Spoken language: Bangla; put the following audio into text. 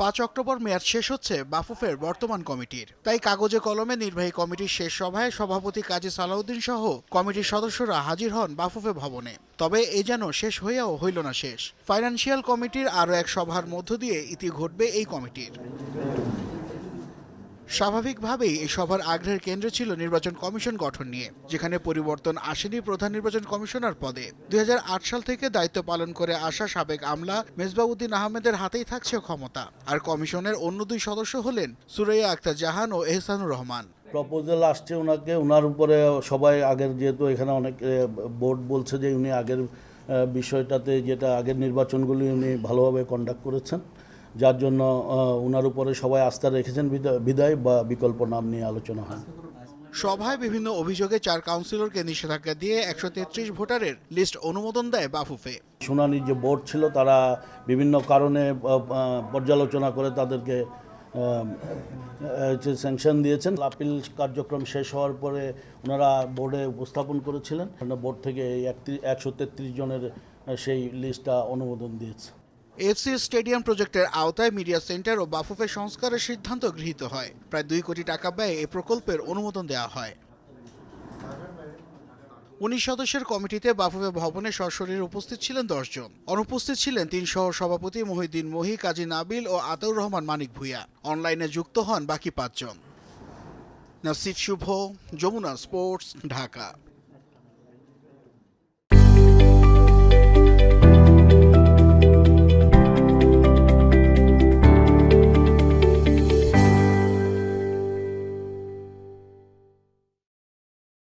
পাঁচ অক্টোবর মেয়াদ শেষ হচ্ছে বাফুফের বর্তমান কমিটির। তাই কাগজে কলমে নির্বাহী কমিটির শেষ সভায় সভাপতি কাজী সালাউদ্দিন সহ কমিটির সদস্যরা হাজির হন বাফুফে ভবনে। তবে এ যেন শেষ হইয়াও হইল না শেষ। ফাইন্যান্সিয়াল কমিটির আরও এক সভার মধ্য দিয়ে ইতি ঘটবে এই কমিটির। স্বাভাবিকভাবেই এই সভার আগ্রহের কেন্দ্র ছিল নির্বাচন কমিশন গঠন নিয়ে, যেখানে পরিবর্তন আসেনি প্রধান নির্বাচন কমিশনার পদে। দু হাজার আট সাল থেকে দায়িত্ব পালন করে আসা সাবেক আমলা মেজবাউদ্দিন আহমেদের হাতেই থাকছে ক্ষমতা, আর কমিশনের অন্য দুই সদস্য হলেন সুরাইয়া আক্তার জাহান ও এহসানুর রহমান। প্রপোজাল আসছে ওনাকে ওনার উপরে সবাই আগের যেহেতু এখানে অনেক বোর্ড বলছে যে উনি আগের বিষয়টাতে যেটা আগের নির্বাচনগুলি উনি ভালোভাবে কন্ডাক্ট করেছেন। যার জন্য ওনার উপরে সবাই আস্থা রেখেছেন বিদা- বিদায় বা বিকল্প নাম নিয়ে আলোচনা হয়। সভায় বিভিন্ন অভিযোগে চার কাউন্সিলরকে নিষেধাজ্ঞা দিয়ে একশো তেত্রিশ ভোটারের লিস্ট অনুমোদন দেয় বাফুফে। শুনানির যে বোর্ড ছিল তারা বিভিন্ন কারণে পর্যালোচনা করে তাদেরকে স্যাংশন দিয়েছেন। আপিল কার্যক্রম শেষ হওয়ার পরে ওনারা বোর্ডে উপস্থাপন করেছিলেন। বোর্ড থেকে এই একশো তেত্রিশ জনের সেই লিস্টটা অনুমোদন দিয়েছে। এফসি স্টেডিয়াম প্রজেক্টের আওতায় মিডিয়া সেন্টার ও বাফুফে সংস্কারের সিদ্ধান্ত গৃহীত হয়। প্রায় দুই কোটি টাকা ব্যয়ে এ প্রকল্পের অনুমোদন দেওয়া হয়। উনিশ সদস্যের কমিটিতে বাফুফে ভবনে সশরীরে উপস্থিত ছিলেন দশজন অনুপস্থিত ছিলেন তিন সহ সভাপতি মহিউদ্দিন মহি কাজী নাবিল ও আতাউর রহমান মানিক ভূঁইয়া। অনলাইনে যুক্ত হন বাকি পাঁচজন। নাসিদ শুভ, যমুনা স্পোর্টস, ঢাকা।